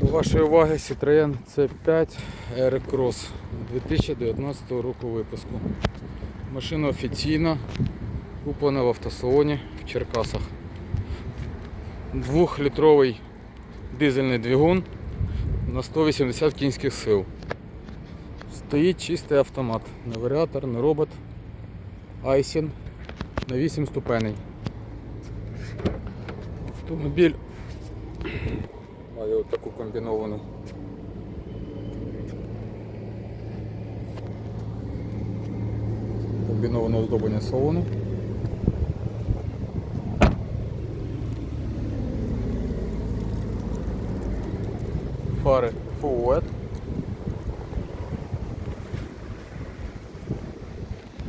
До вашої уваги Citroen C5 Aircross 2019 року випуску. Машина офіційна, куплена в автосалоні в Черкасах. Двохлітровий дизельний двигун на 180 кінських сил. Стоїть чистий автомат, не варіатор, не робот. Айсін на 8 ступеней. Автомобіль має от таку комбіновану. Комбіноване оздоблення салону. Фари Full LED.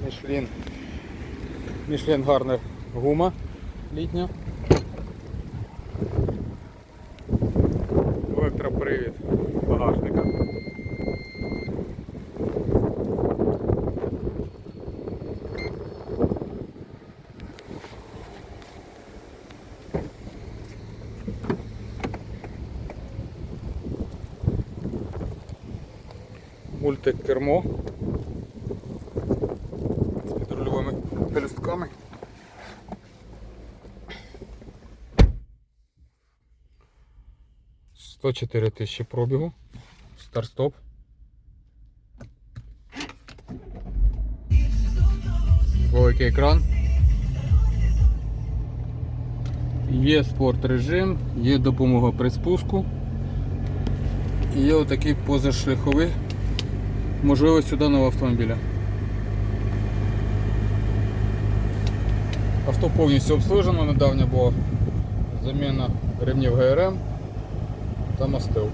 Мішлін. Мішлін гарна гума літня. Електропривід багажника. Мультикермо з підрульовими пелюстками. Сто чотири тисячі пробігу. Старт-стоп. Великий екран. Є спорт режим, є допомога при спуску. І є отакий позашляховий можливості даного автомобіля. Авто повністю обслужено, недавно була заміна ремнів ГРМ та мастил.